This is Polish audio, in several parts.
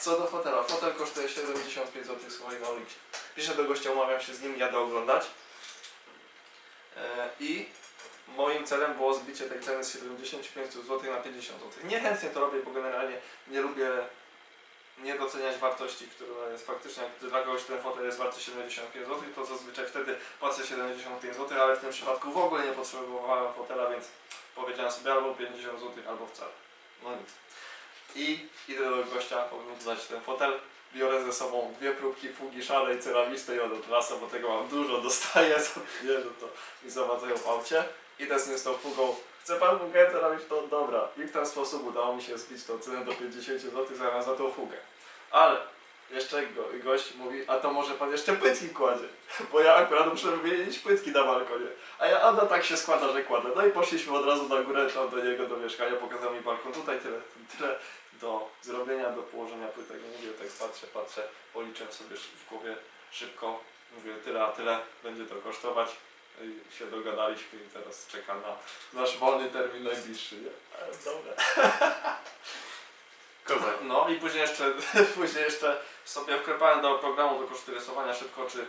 Co do fotela. Fotel kosztuje 75 zł słuchaj na Oliksie. Piszę do gościa, umawiam się z nim, jadę oglądać. E, I moim celem było zbicie tej ceny z 75 zł na 50 zł. Niechętnie to robię, bo generalnie nie lubię nie doceniać wartości, która jest faktycznie, jak dla kogoś ten fotel jest warty 75 zł, to zazwyczaj wtedy płacę 75 zł, ale w tym przypadku w ogóle nie potrzebowałem fotela, więc powiedziałem sobie albo 50 zł, albo wcale. No nic. I idę do gościa oglądać ten fotel. Biorę ze sobą dwie próbki fugi szalej, ceramistej od Atlasa, bo tego mam dużo, dostaję, że to mi zawadzają w aucie. Idę z nim z tą fugą. Chce pan fugę? To dobra. I w ten sposób udało mi się zbić tą cenę do 50 zł zamiast za tą fugę. Ale jeszcze go, gość mówi, a to może pan jeszcze płytki kładzie? Bo ja akurat muszę wymienić płytki na balkonie. A ja, a no tak się składa, że kładę. No i poszliśmy od razu na górę, tam do niego, do mieszkania, pokazał mi balkon. Tutaj tyle, tyle do zrobienia, do położenia płytek. No mówię, tak patrzę, patrzę, policzę sobie w głowie szybko. Mówię, tyle, a tyle będzie to kosztować. I się dogadaliśmy i teraz czeka na nasz wolny termin najbliższy. Nie? Ale Dobra. Kozak. No i później jeszcze, później jeszcze sobie wklepałem do programu do koszty rysowania szybko, czy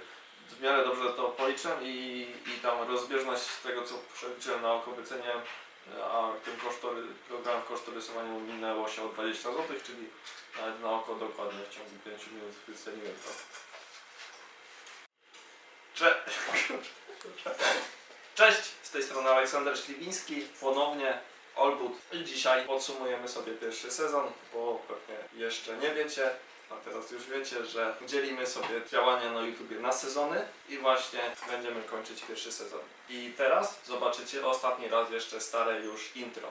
w miarę dobrze to policzę i, i tam rozbieżność tego, co przeliczyłem na oko wyceniłem, a tym kosztory, program kosztorysowania minęło się o 20 zł, czyli nawet na oko dokładnie w ciągu 5 minut wyceniłem to. Cze... Cześć, z tej strony Aleksander Śliwiński, ponownie Olbut i dzisiaj podsumujemy sobie pierwszy sezon, bo pewnie jeszcze nie wiecie, a teraz już wiecie, że dzielimy sobie działania na YouTubie na sezony i właśnie będziemy kończyć pierwszy sezon. I teraz zobaczycie ostatni raz jeszcze stare już intro.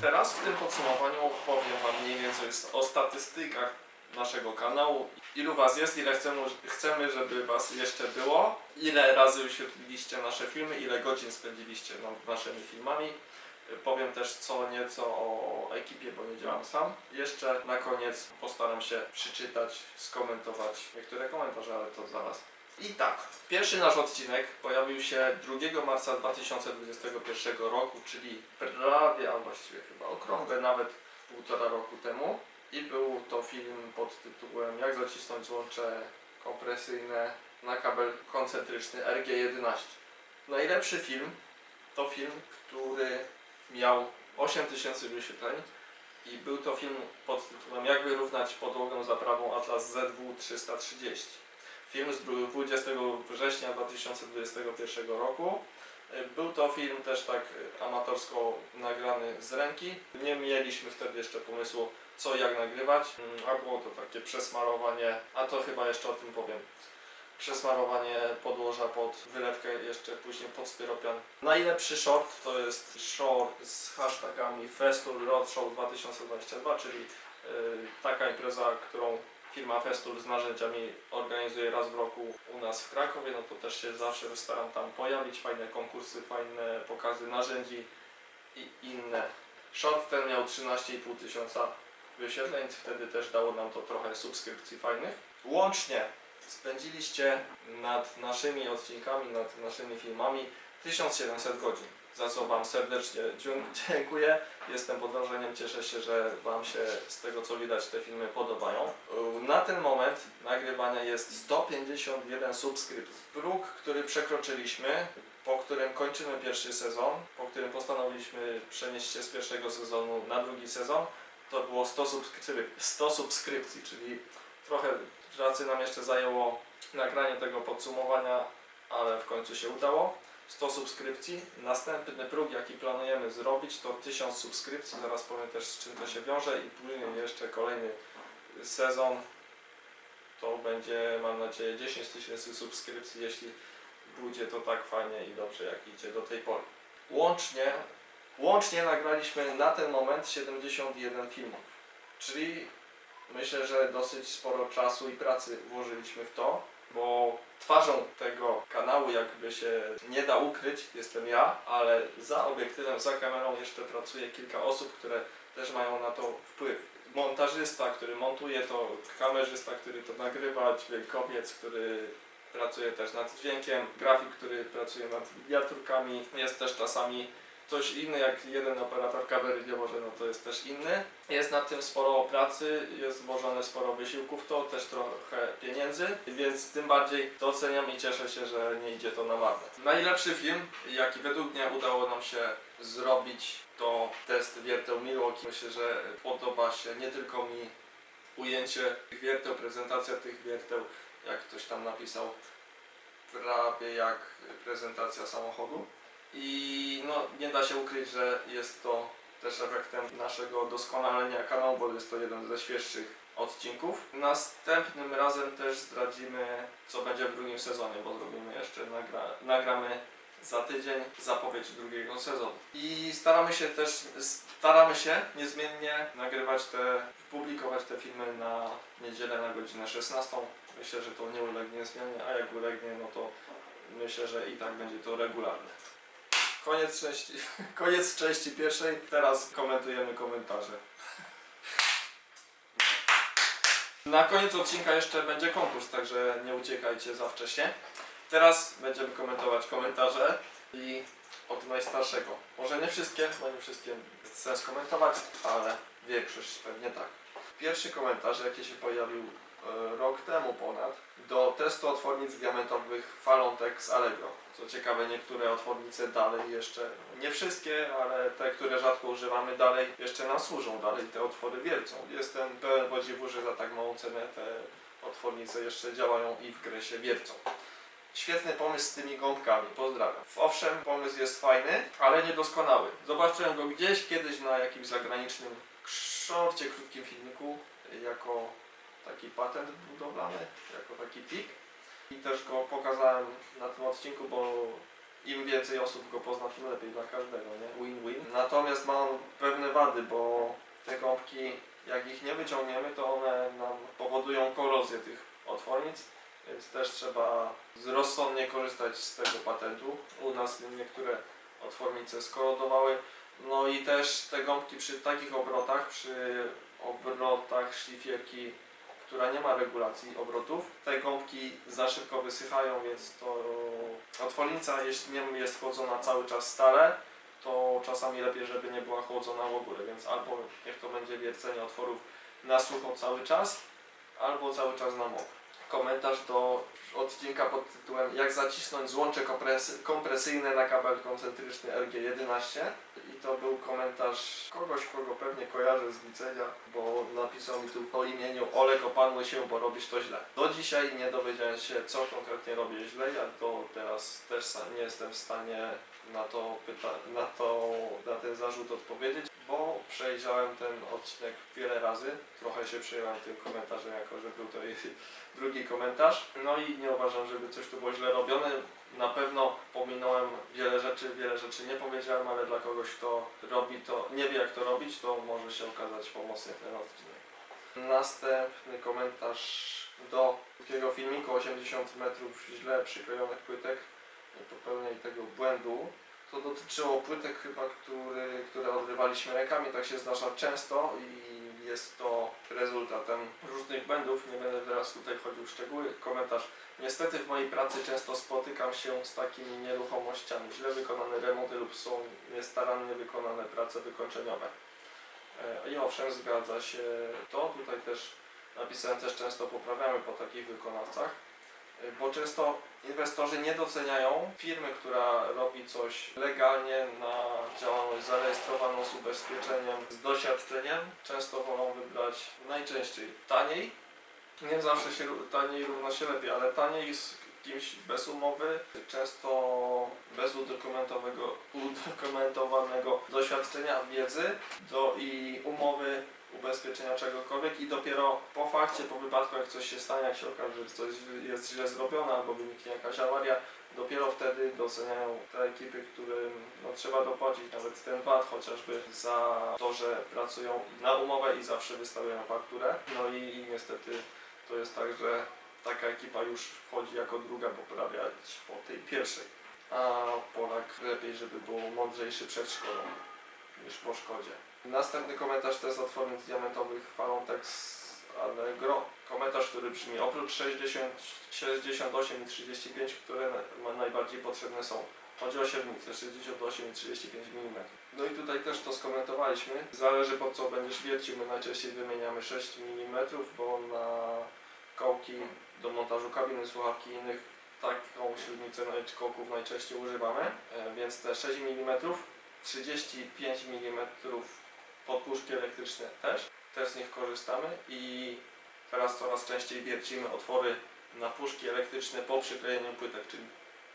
Teraz w tym podsumowaniu powiem Wam mniej więcej o statystykach naszego kanału. Ilu Was jest, ile chcemy, chcemy, żeby Was jeszcze było, ile razy wyświetliliście nasze filmy, ile godzin spędziliście nad naszymi filmami. Powiem też co nieco o ekipie, bo nie działam sam. Jeszcze na koniec postaram się przeczytać, skomentować niektóre komentarze, ale to zaraz. I tak, pierwszy nasz odcinek pojawił się 2 marca 2021 roku, czyli prawie, a właściwie chyba okrągłe nawet półtora roku temu. I był to film pod tytułem Jak zacisnąć złącze kompresyjne na kabel koncentryczny RG11. Najlepszy film to film, który miał 8000 wyświetleń i był to film pod tytułem Jak wyrównać podłogę zaprawą Atlas ZW 330. Film z 20 września 2021 roku. Był to film też tak amatorsko nagrany z ręki. Nie mieliśmy wtedy jeszcze pomysłu co i jak nagrywać, Mm, a było to takie przesmarowanie, a to chyba jeszcze o tym powiem. Przesmarowanie podłoża pod wylewkę, jeszcze później pod styropian. Najlepszy short to jest short z hashtagami Festool Roadshow 2022, czyli yy, taka impreza, którą firma Festool z narzędziami organizuje raz w roku u nas w Krakowie, no to też się zawsze staram tam pojawić, fajne konkursy, fajne pokazy narzędzi i inne. Short ten miał 13,5 tysiąca wyświetleń, wtedy też dało nam to trochę subskrypcji fajnych. Łącznie spędziliście nad naszymi odcinkami, nad naszymi filmami 1700 godzin, za co Wam serdecznie dzięk- dziękuję. Jestem pod wrażeniem, cieszę się, że Wam się z tego co widać te filmy podobają. Na ten moment nagrywania jest 151 subskrypcji. Próg, który przekroczyliśmy, po którym kończymy pierwszy sezon, po którym postanowiliśmy przenieść się z pierwszego sezonu na drugi sezon, to było 100 subskrypcji, 100 subskrypcji czyli trochę pracy nam jeszcze zajęło nagranie tego podsumowania, ale w końcu się udało. 100 subskrypcji. Następny próg, jaki planujemy zrobić, to 1000 subskrypcji. Zaraz powiem też z czym to się wiąże i później jeszcze kolejny sezon. To będzie, mam nadzieję, 10 tysięcy subskrypcji, jeśli pójdzie to tak fajnie i dobrze, jak idzie do tej pory. Łącznie, łącznie nagraliśmy na ten moment 71 filmów, czyli myślę, że dosyć sporo czasu i pracy włożyliśmy w to, bo twarzą tego kanału jakby się nie da ukryć, jestem ja, ale za obiektywem, za kamerą jeszcze pracuje kilka osób, które też mają na to wpływ. Montażysta, który montuje to, kamerzysta, który to nagrywa, dźwiękowiec, który pracuje też nad dźwiękiem, grafik, który pracuje nad miniaturkami, jest też czasami ktoś inny, jak jeden operator kamery nie może, no to jest też inny. Jest nad tym sporo pracy, jest włożone sporo wysiłków, to też trochę pieniędzy, więc tym bardziej doceniam i cieszę się, że nie idzie to na marne. Najlepszy film, jaki według mnie udało nam się zrobić, to test wierteł Milwaukee. Myślę, że podoba się nie tylko mi ujęcie tych wierteł, prezentacja tych wierteł, jak ktoś tam napisał, prawie jak prezentacja samochodu. I no, nie da się ukryć, że jest to też efektem naszego doskonalenia kanału, bo jest to jeden ze świeższych odcinków. Następnym razem też zdradzimy, co będzie w drugim sezonie, bo zrobimy jeszcze, nagra nagramy za tydzień zapowiedź drugiego sezonu. I staramy się też, staramy się niezmiennie nagrywać te, publikować te filmy na niedzielę na godzinę 16. Myślę, że to nie ulegnie zmianie, a jak ulegnie, no to myślę, że i tak będzie to regularne. Koniec części, koniec części pierwszej, teraz komentujemy komentarze. Na koniec odcinka jeszcze będzie konkurs, także nie uciekajcie za wcześnie. Teraz będziemy komentować komentarze i od najstarszego. Może nie wszystkie, bo nie wszystkie jest sens komentować, ale większość pewnie tak. Pierwszy komentarz, jaki się pojawił rok temu ponad, do testu otwornic diamentowych Falontek z Allegro. Co ciekawe, niektóre otwornice dalej jeszcze, nie wszystkie, ale te, które rzadko używamy dalej, jeszcze nam służą, dalej te otwory wiercą. Jestem pełen podziwu, że za tak małą cenę te otwornice jeszcze działają i w grę się wiercą. Świetny pomysł z tymi gąbkami, pozdrawiam. Owszem, pomysł jest fajny, ale niedoskonały. Zobaczyłem go gdzieś kiedyś na jakimś zagranicznym szorcie, krótkim filmiku, jako taki patent budowlany, jako taki tip. I też go pokazałem na tym odcinku, bo im więcej osób go pozna, tym lepiej dla każdego, nie? Win-win. Natomiast mam pewne wady, bo te gąbki, jak ich nie wyciągniemy, to one nam powodują korozję tych otwornic, więc też trzeba rozsądnie korzystać z tego patentu. U nas niektóre otwornice skorodowały, no i też te gąbki przy takich obrotach, przy obrotach szlifierki, która nie ma regulacji obrotów, te gąbki za szybko wysychają, więc to otwornica, jeśli nie jest chłodzona cały czas stale, to czasami lepiej, żeby nie była chłodzona w ogóle, więc albo niech to będzie wiercenie otworów na sucho cały czas, albo cały czas na mokro. Komentarz do odcinka pod tytułem Jak zacisnąć złącze kompresy- kompresyjne na kabel koncentryczny RG11 i to był komentarz kogoś, kogo pewnie kojarzę z widzenia, bo napisał mi tu po imieniu Olek opanły się, bo robisz to źle. Do dzisiaj nie dowiedziałem się co konkretnie robię źle, ja to teraz też nie jestem w stanie na to pyta- na to, na ten zarzut odpowiedzieć, bo przejrzałem ten odcinek wiele razy, trochę się przyjąłem tym komentarzem, jako że był to drugi komentarz. No i nie uważam, żeby coś tu było źle robione. Na pewno pominąłem wiele rzeczy, wiele rzeczy nie powiedziałem, ale dla kogoś, kto robi to, nie wie jak to robić, to może się okazać pomocny ten odcinek. Następny komentarz do takiego filmiku 80 metrów źle przyklejonych płytek. Popełniaj tego błędu. To dotyczyło płytek chyba, który, które odrywaliśmy rękami, tak się zdarza często i jest to rezultatem różnych błędów. Nie będę teraz tutaj wchodził w szczegóły. Komentarz. Niestety w mojej pracy często spotykam się z takimi nieruchomościami. Źle wykonane remonty lub są niestarannie wykonane prace wykończeniowe. E, I owszem, zgadza się to. Tutaj też napisałem, też często poprawiamy po takich wykonawcach, e, bo często inwestorzy nie doceniają firmy, która robi coś legalnie na działalność zarejestrowaną z ubezpieczeniem, z doświadczeniem. Często wolą wybrać najczęściej taniej. Nie zawsze się taniej równa się lepiej, ale taniej z kimś bez umowy, często bez udokumentowego, udokumentowanego doświadczenia, wiedzy do, i umowy ubezpieczenia czegokolwiek i dopiero po fakcie, po wypadku, jak coś się stanie, jak się okaże, że coś jest źle zrobione albo wyniknie jakaś awaria, dopiero wtedy doceniają te ekipy, którym no, trzeba dopłacić nawet ten VAT chociażby za to, że pracują na umowę i zawsze wystawiają fakturę. No i, i niestety to jest tak, że taka ekipa już wchodzi jako druga poprawiać po tej pierwszej. A Polak lepiej, żeby był mądrzejszy przed szkołą niż po szkodzie. Następny komentarz to jest otwornic diamentowych Falontex Allegro. Komentarz, który brzmi oprócz 60, 68 i 35, które na- najbardziej potrzebne są Chodzi o średnicę 68 i 35 mm. No i tutaj też to skomentowaliśmy. Zależy po co będziesz wiercił. My najczęściej wymieniamy 6 mm, bo na kołki do montażu kabiny, słuchawki i innych taką średnicę kołków najczęściej używamy. E, Więc te 6 mm, 35 mm podpuszki elektryczne też. Też z nich korzystamy i teraz coraz częściej wiercimy otwory na puszki elektryczne po przyklejeniu płytek, czyli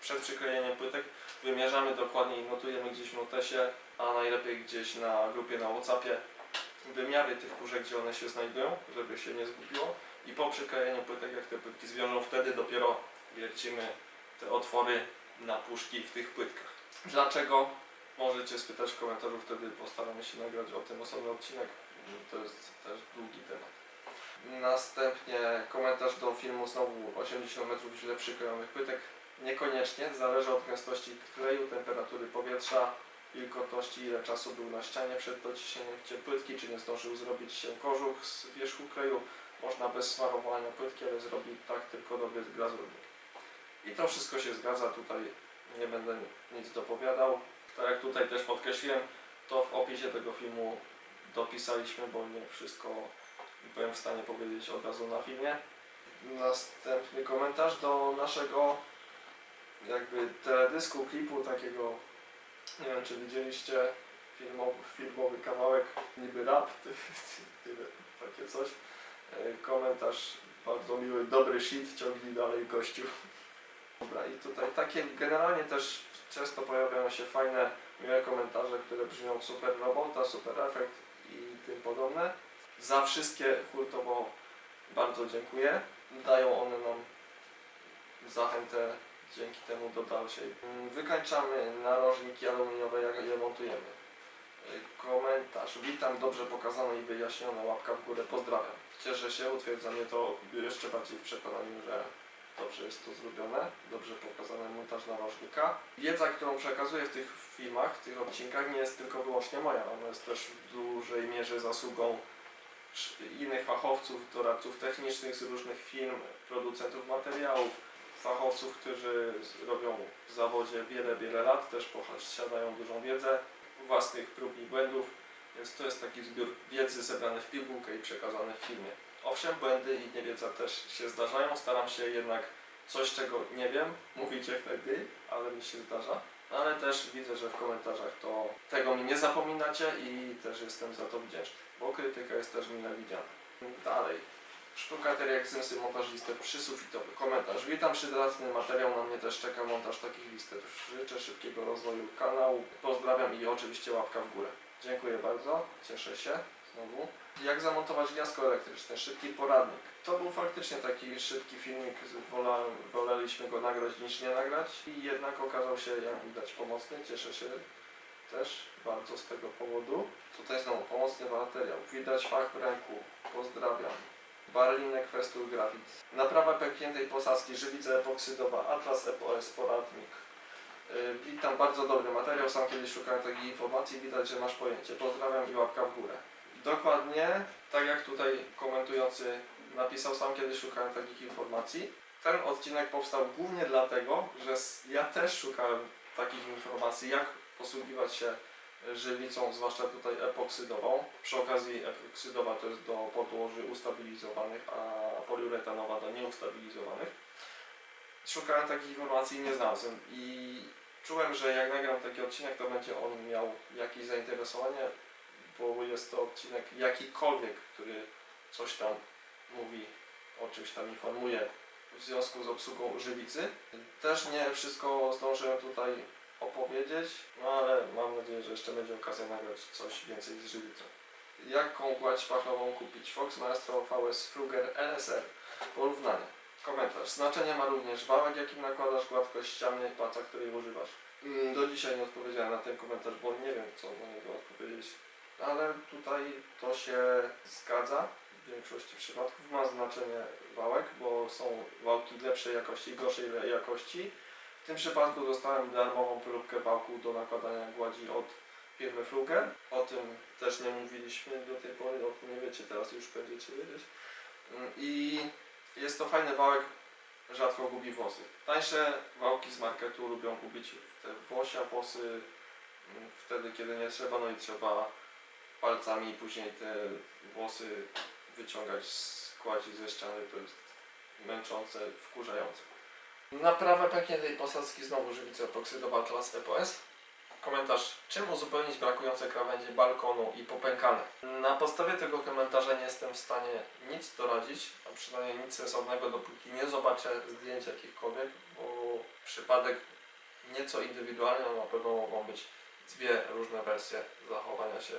przed przyklejeniem płytek wymierzamy dokładnie i notujemy gdzieś w notesie, a najlepiej gdzieś na grupie na Whatsappie wymiary tych puszek, gdzie one się znajdują, żeby się nie zgubiło i po przyklejeniu płytek, jak te płytki zwiążą, wtedy dopiero wiercimy te otwory na puszki w tych płytkach. Dlaczego? Możecie spytać w komentarzu, wtedy postaramy się nagrać o tym osobny odcinek. To jest też długi temat. Następnie komentarz do filmu znowu 80 metrów źle przyklejonych płytek. Niekoniecznie, zależy od gęstości kleju, temperatury powietrza, wilgotności, ile czasu był na ścianie przed dociśnięciem płytki, czy nie zdążył zrobić się kożuch z wierzchu kleju. Można bez smarowania płytki, ale zrobi tak tylko dobry glazurnik. I to wszystko się zgadza, tutaj nie będę nic dopowiadał. Tak jak tutaj też podkreśliłem, to w opisie tego filmu dopisaliśmy, bo nie wszystko byłem w stanie powiedzieć od razu na filmie. Następny komentarz do naszego jakby teledysku, klipu takiego, nie wiem czy widzieliście, filmowy, filmowy kawałek, niby rap, takie coś. E, Komentarz bardzo miły, dobry shit, ciągnij dalej gościu. Dobra i tutaj takie generalnie też często pojawiają się fajne, miłe komentarze, które brzmią super robota, super efekt i tym podobne. Za wszystkie hurtowo bardzo dziękuję. Dają one nam zachętę dzięki temu do dalszej. Mm, Wykańczamy narożniki aluminiowe, jak je montujemy. Y, Komentarz. Witam, dobrze pokazane i wyjaśnione. Łapka w górę. Pozdrawiam. Cieszę się, utwierdza mnie to jeszcze bardziej w przekonaniu, że dobrze jest to zrobione, dobrze pokazany montaż narożnika. Wiedza, którą przekazuję w tych filmach, w tych odcinkach nie jest tylko wyłącznie moja, ona jest też w dużej mierze zasługą innych fachowców, doradców technicznych z różnych firm, producentów materiałów, fachowców, którzy robią w zawodzie wiele, wiele lat, też posiadają dużą wiedzę, własnych prób i błędów, więc to jest taki zbiór wiedzy zebrany w pigułkę i przekazany w filmie. Owszem, błędy i niewiedza też się zdarzają, staram się jednak coś, czego nie wiem, mówić jak najmniej, ale mi się zdarza. No, Ale też widzę, że w komentarzach to tego mi nie zapominacie i też jestem za to wdzięczny, bo krytyka jest też mile widziana. Dalej. Sztukater jak zmysły montaż listew przysufitowy. Komentarz. Witam, przydatny materiał, na mnie też czeka montaż takich listew. Życzę szybkiego rozwoju kanału. Pozdrawiam i oczywiście łapka w górę. Dziękuję bardzo, cieszę się znowu. Jak zamontować gniazdko elektryczne? Szybki poradnik. To był faktycznie taki szybki filmik, wola, woleliśmy go nagrać niż nie nagrać i jednak okazał się, jak widać, pomocny. Cieszę się też bardzo z tego powodu. Tutaj znowu pomocny materiał. Widać fach w ręku. Pozdrawiam. Barlinek Festool Grafit. Naprawa pękniętej posadzki, żywica epoksydowa, Atlas EPOS, poradnik. Yy, Witam, bardzo dobry materiał, sam kiedyś szukałem takiej informacji, widać, że masz pojęcie. Pozdrawiam i łapka w górę. Dokładnie, tak jak tutaj komentujący napisał, sam kiedyś szukałem takich informacji. Ten odcinek powstał głównie dlatego, że ja też szukałem takich informacji, jak posługiwać się żywicą, zwłaszcza tutaj epoksydową. Przy okazji epoksydowa to jest do podłoży ustabilizowanych, a poliuretanowa do nieustabilizowanych. Szukałem takich informacji i nie znalazłem i czułem, że jak nagram taki odcinek, to będzie on miał jakieś zainteresowanie, bo jest to odcinek jakikolwiek, który coś tam mówi, o czymś tam informuje w związku z obsługą żywicy. Też nie wszystko zdążyłem tutaj opowiedzieć, no ale mam nadzieję, że jeszcze będzie okazja nagrać coś więcej z żywicą. Jaką gładź pachową kupić? Fox Maestro VS Fruger LSR. Porównanie. Komentarz. Znaczenie ma również wałek, jakim nakładasz, gładkość ściany, paca, której używasz. Mm, Do dzisiaj nie odpowiedziałem na ten komentarz, bo nie wiem, co na niego odpowiedzieć. Ale tutaj to się zgadza. W większości przypadków ma znaczenie wałek, bo są wałki lepszej jakości i gorszej jakości. W tym przypadku dostałem darmową próbkę wałku do nakładania gładzi od firmy Fruger. O tym też nie mówiliśmy do tej pory, o tym nie wiecie, teraz już będziecie wiedzieć. Mm, I jest to fajny wałek, rzadko gubi włosy. Tańsze wałki z marketu lubią gubić te włosia włosy mm, wtedy, kiedy nie trzeba, no i trzeba palcami później te włosy wyciągać z ze ściany, to jest męczące, wkurzające. Naprawę pękniętej posadzki znowu żywica epoksydowa Atlas EPOS. Komentarz, czym uzupełnić brakujące krawędzie balkonu i popękane? Na podstawie tego komentarza nie jestem w stanie nic doradzić, a przynajmniej nic sensownego, dopóki nie zobaczę zdjęć jakichkolwiek, bo przypadek nieco indywidualny, na pewno mogą być dwie różne wersje zachowania się,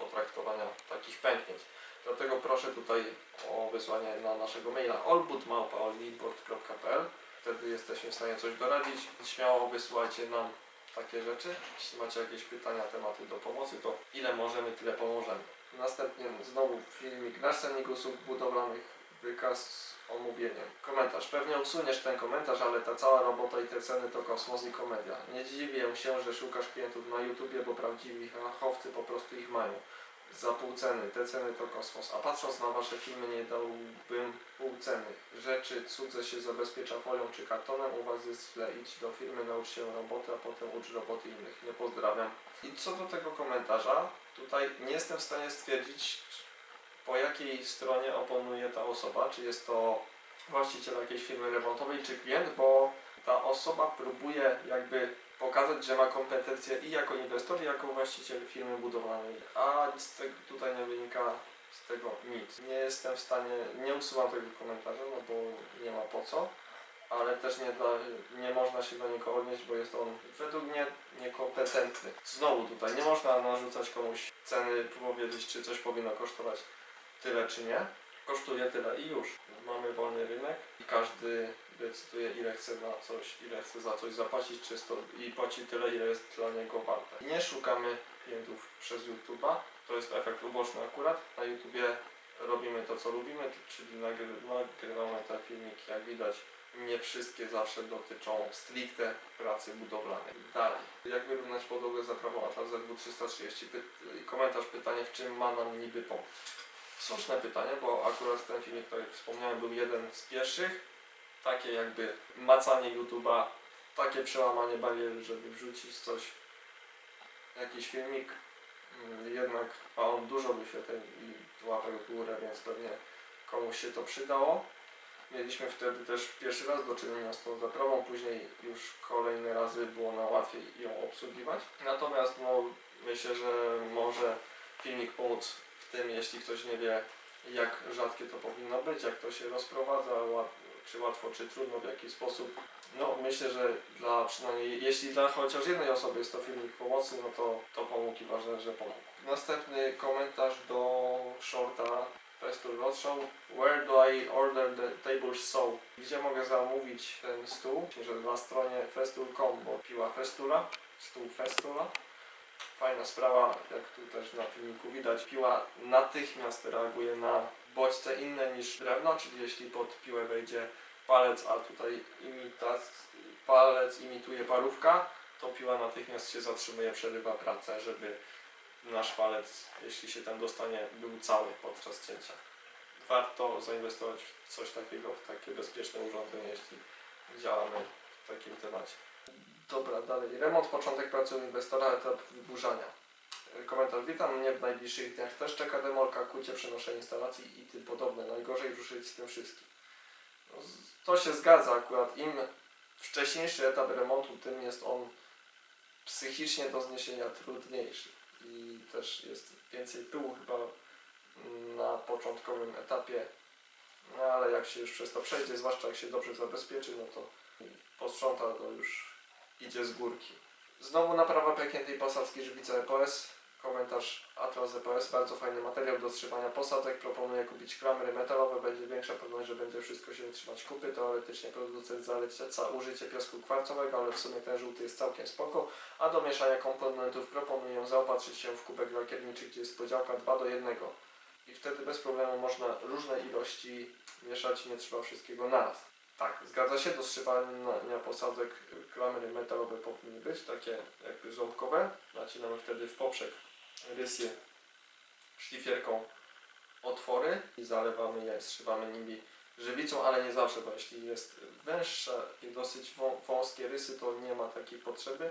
potraktowania takich pęknięć. Dlatego proszę tutaj o wysłanie na naszego maila olbutmałpa.olbort.pl Wtedy jesteśmy w stanie coś doradzić. Śmiało wysyłajcie nam takie rzeczy. Jeśli macie jakieś pytania, tematy do pomocy, to ile możemy, tyle pomożemy. Następnie znowu filmik nasz cennik usług budowlanych, wykaz omówieniem. Komentarz. Pewnie usuniesz ten komentarz, ale ta cała robota i te ceny to kosmos i komedia. Nie dziwię się, że szukasz klientów na YouTubie, bo prawdziwi fachowcy po prostu ich mają. Za pół ceny, te ceny to kosmos. A patrząc na wasze filmy nie dałbym pół ceny. Rzeczy cudze się zabezpiecza folią czy kartonem, u was jest źle. Idź do firmy, naucz się roboty, a potem ucz roboty innych. Nie pozdrawiam. I co do tego komentarza, tutaj nie jestem w stanie stwierdzić, po jakiej stronie oponuje ta osoba, czy jest to właściciel jakiejś firmy remontowej, czy klient, bo ta osoba próbuje jakby pokazać, że ma kompetencje i jako inwestor, i jako właściciel firmy budowlanej, a z tego tutaj nie wynika z tego nic. Nie jestem w stanie, nie usuwam tego komentarza, no bo nie ma po co, ale też nie, da, nie można się do niego odnieść, bo jest on według mnie niekompetentny. Znowu tutaj nie można narzucać komuś ceny, powiedzieć, czy coś powinno kosztować tyle, czy nie. Kosztuje tyle i już. Mamy wolny rynek i każdy decyduje ile chce na coś, ile chce za coś zapłacić czysto i płaci tyle, ile jest dla niego warte. Nie szukamy klientów przez YouTube'a, to jest efekt uboczny akurat. Na YouTubie robimy to, co lubimy, czyli nagry- nagrywamy te filmiki, jak widać. Nie wszystkie zawsze dotyczą stricte pracy budowlanej. Dalej. Jak wyrównać podłogę za prawą Atlas ZW330? Py- komentarz, pytanie, w czym ma nam niby pomóc? Słuszne pytanie, bo akurat ten filmik, jak wspomniałem, był jeden z pierwszych. Takie jakby macanie YouTube'a, takie przełamanie bariery, żeby wrzucić coś, jakiś filmik. Mm, Jednak a on dużo wyświetleń i łapek w górę, więc pewnie komuś się to przydało. Mieliśmy wtedy też pierwszy raz do czynienia z tą zaprawą, później już kolejne razy było na łatwiej ją obsługiwać. Natomiast no, myślę, że może filmik pomóc tym, jeśli ktoś nie wie, jak rzadkie to powinno być, jak to się rozprowadza, czy łatwo, czy trudno, w jaki sposób. No, myślę, że dla przynajmniej, jeśli dla chociaż jednej osoby jest to filmik pomocy, no to, to pomógł i ważne, że pomógł. Następny komentarz do shorta Festool Roadshow. Where do I order the tables so? Gdzie mogę zamówić ten stół? Myślę, że na stronie festool.com, bo piła Festula, stół Festula. Fajna sprawa, jak tu też na filmiku widać, piła natychmiast reaguje na bodźce inne niż drewno, czyli jeśli pod piłę wejdzie palec, a tutaj imitac, palec imituje parówka, to piła natychmiast się zatrzymuje, przerywa pracę, żeby nasz palec, jeśli się tam dostanie, był cały podczas cięcia. Warto zainwestować w coś takiego, w takie bezpieczne urządzenie, jeśli działamy w takim temacie. Dobra, dalej. Remont, początek pracy u inwestora, etap wyburzania. Komentarz. Witam mnie w najbliższych dniach. Też czeka demolka, kucie, przenoszenie instalacji i tym podobne. Najgorzej ruszyć z tym wszystkim. No, to się zgadza akurat. Im wcześniejszy etap remontu, tym jest on psychicznie do zniesienia trudniejszy. I też jest więcej pyłu chyba na początkowym etapie. No ale jak się już przez to przejdzie, zwłaszcza jak się dobrze zabezpieczy, no to posprząta, to już idzie z górki. Znowu naprawa pękniętej posadzki Żywica EPS. Komentarz Atlas EPS. Bardzo fajny materiał do strzywania posadzek. Proponuję kupić klamry metalowe. Będzie większa pewność, że będzie wszystko się trzymać kupy. Teoretycznie producent zaleca użycie piasku kwarcowego, ale w sumie ten żółty jest całkiem spoko. A do mieszania komponentów proponuję zaopatrzyć się w kubek lakierniczy, gdzie jest podziałka 2 do 1. I wtedy bez problemu można różne ilości mieszać nie trzeba wszystkiego naraz. Tak, zgadza się, do strzywania posadzek y, klamry metalowe powinny być, takie jakby ząbkowe. Nacinamy wtedy w poprzek rysy szlifierką otwory i zalewamy je, zszywamy nimi żywicą, ale nie zawsze, bo jeśli jest węższa i dosyć wą- wąskie rysy, to nie ma takiej potrzeby,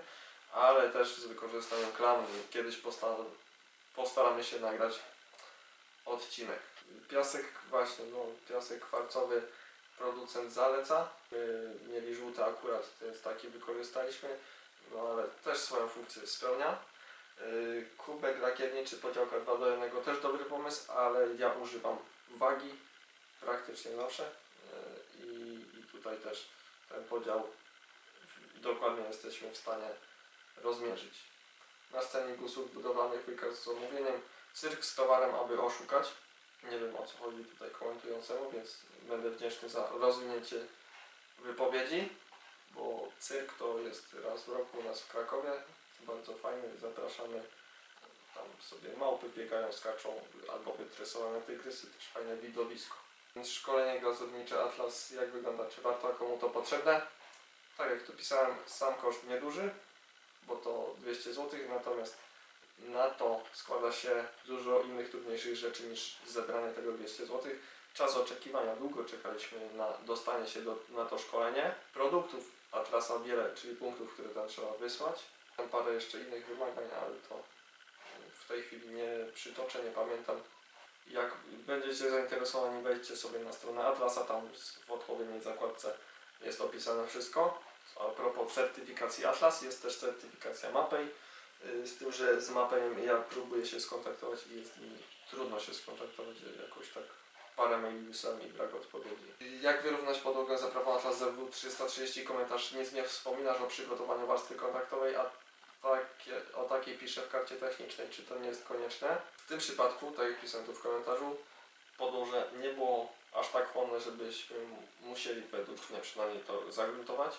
ale też z wykorzystaniem klam kiedyś posta- postaramy się nagrać odcinek. Piasek właśnie, no piasek kwarcowy producent zaleca. My mieli żółty akurat, więc taki wykorzystaliśmy, no ale też swoją funkcję spełnia. Yy, Kubek lakierniczy podziałka 2 do 1 też dobry pomysł, ale ja używam wagi praktycznie zawsze yy, i, i tutaj też ten podział dokładnie jesteśmy w stanie rozmierzyć. Na scenie usług budowlanych wykaz z omówieniem cyrk z towarem, aby oszukać. Nie wiem o co chodzi tutaj komentującemu, więc będę wdzięczny za rozwinięcie wypowiedzi, bo cyrk to jest raz w roku u nas w Krakowie, bardzo fajny, zapraszamy. Tam sobie małpy biegają, skaczą, albo wytresowane tygrysy, też fajne widowisko. Więc szkolenie glazurnicze Atlas, jak wygląda, czy warto, komu to potrzebne? Tak jak tu pisałem, sam koszt nieduży, bo to 200 zł, natomiast na to składa się dużo innych trudniejszych rzeczy niż zebranie tego 200 zł. Czas oczekiwania, długo czekaliśmy na dostanie się do, na to szkolenie. Produktów Atlasa wiele, czyli punktów, które tam trzeba wysłać. Mam parę jeszcze innych wymagań, ale to w tej chwili nie przytoczę, nie pamiętam. Jak będziecie zainteresowani, wejdźcie sobie na stronę Atlasa, tam w odpowiedniej zakładce jest opisane wszystko. A propos certyfikacji Atlas, jest też certyfikacja Mapei. Y, Z tym, że z Mapem ja próbuję się skontaktować i jest mi trudno się skontaktować jakoś tak parę maili wysłałem i brak odpowiedzi. Jak wyrównać podłogę zaprawą Atlas ZW 330? Komentarz nic nie wspominasz o przygotowaniu warstwy kontaktowej, a takie, o takiej piszę w karcie technicznej, czy to nie jest konieczne? W tym przypadku, tak jak pisałem tu w komentarzu, podłoże nie było aż tak chłonne, żebyśmy musieli według mnie przynajmniej to zagruntować.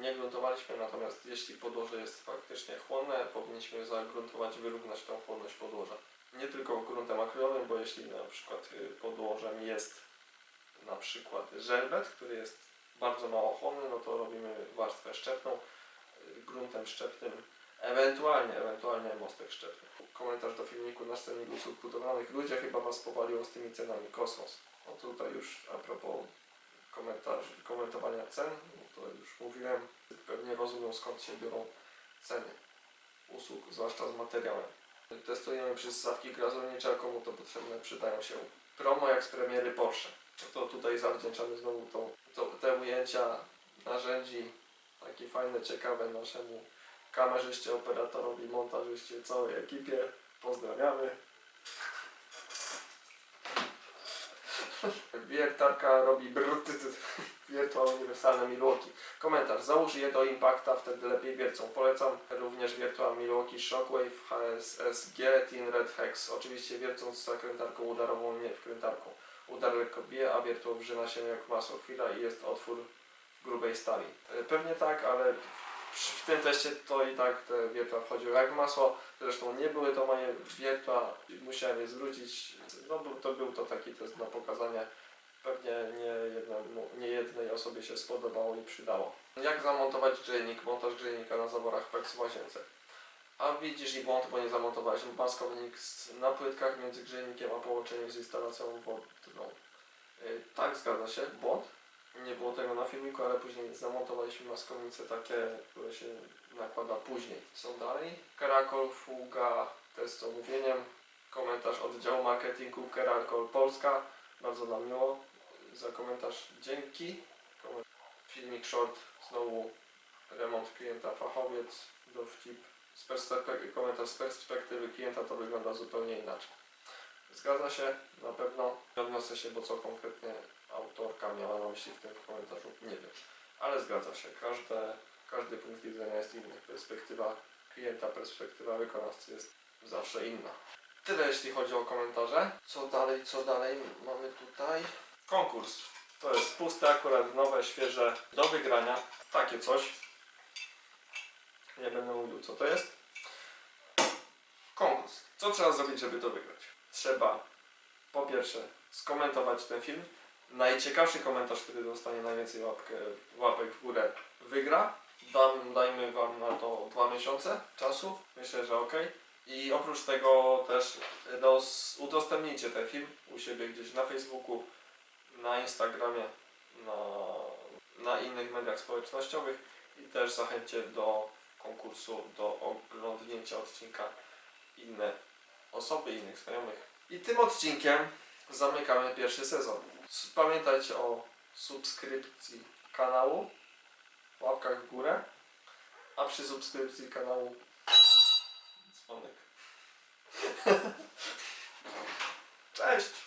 Nie gruntowaliśmy, natomiast jeśli podłoże jest faktycznie chłonne, powinniśmy zagruntować, wyrównać tą chłonność podłoża. Nie tylko gruntem akrylowym, bo jeśli na przykład y, podłożem jest na przykład żelbet, który jest bardzo mało chłonny, no to robimy warstwę szczepną y, gruntem szczepnym, ewentualnie, ewentualnie mostek szczepny. Komentarz do filmiku na scenie usług budowlanych. Ludzie chyba Was powaliło z tymi cenami kosmos. No tutaj już a propos komentarzy, komentowania cen, no to już mówiłem, pewnie rozumiem skąd się biorą ceny usług, zwłaszcza z materiałem. Testujemy przystawki glazurnicze, a komu to potrzebne, przydają się. Promo jak z premiery Porsche. No to tutaj zawdzięczamy znowu tą, to, te ujęcia narzędzi, takie fajne, ciekawe naszemu kamerzyście, operatorowi, montażyście, całej ekipie. Pozdrawiamy. Wiertarka robi brrr, Wirtual Uniwersalne Milwaukee. Komentarz. Załóż je do Impacta, wtedy lepiej wiercą. Polecam również Virtual Milwaukee Shockwave HSSG Tin Red Hex. Oczywiście wiercąc z zakrętarką udarową, nie wkrętarką. Udar lekko bije, a wiertło wrzyna się jak masło. Chwila i jest otwór w grubej stali. E, Pewnie tak, ale w tym teście to i tak te wiertła wchodziły jak masło. Zresztą nie były to moje wiertła, musiałem je zwrócić. No to był to taki test na pokazanie pewnie nie, jednemu, nie jednej osobie się spodobało i przydało. Jak zamontować grzejnik? Montaż grzejnika na zaworach PEX w łazience. A widzisz i błąd, bo nie zamontowałeś maskownik na płytkach między grzejnikiem a połączeniem z instalacją wodną. Yy, tak, zgadza się, błąd. Nie było tego na filmiku, ale później zamontowaliśmy maskownice takie, które się nakłada później. Co dalej? Karakol, fuga, test z omówieniem. Komentarz oddziału marketingu Kerakol Polska. Bardzo nam miło za komentarz. Dzięki. Filmik short, znowu remont klienta fachowiec, dowcip. Z komentarz z perspektywy klienta to wygląda zupełnie inaczej. Zgadza się, na pewno. Odniosę się, bo co konkretnie autorka miała na myśli w tym komentarzu, nie wiem. Ale zgadza się, Każde, każdy punkt widzenia jest inny. Perspektywa klienta, perspektywa wykonawcy jest zawsze inna. Tyle jeśli chodzi o komentarze. Co dalej, co dalej mamy tutaj? Konkurs. To jest puste, akurat nowe, świeże, do wygrania. Takie coś. Nie będę mówił co to jest. Konkurs. Co trzeba zrobić, żeby to wygrać? Trzeba po pierwsze skomentować ten film. Najciekawszy komentarz, który dostanie najwięcej łapkę, łapek w górę, wygra. Dam, dajmy Wam na to dwa miesiące czasu. Myślę, że ok. I oprócz tego też roz, udostępnijcie ten film u siebie gdzieś na Facebooku, na Instagramie, na, na innych mediach społecznościowych i też zachęcie do konkursu, do oglądnięcia odcinka inne osoby, innych znajomych. I tym odcinkiem zamykamy pierwszy sezon. Pamiętajcie o subskrypcji kanału, łapkach w górę, a przy subskrypcji kanału dzwonek. Cześć!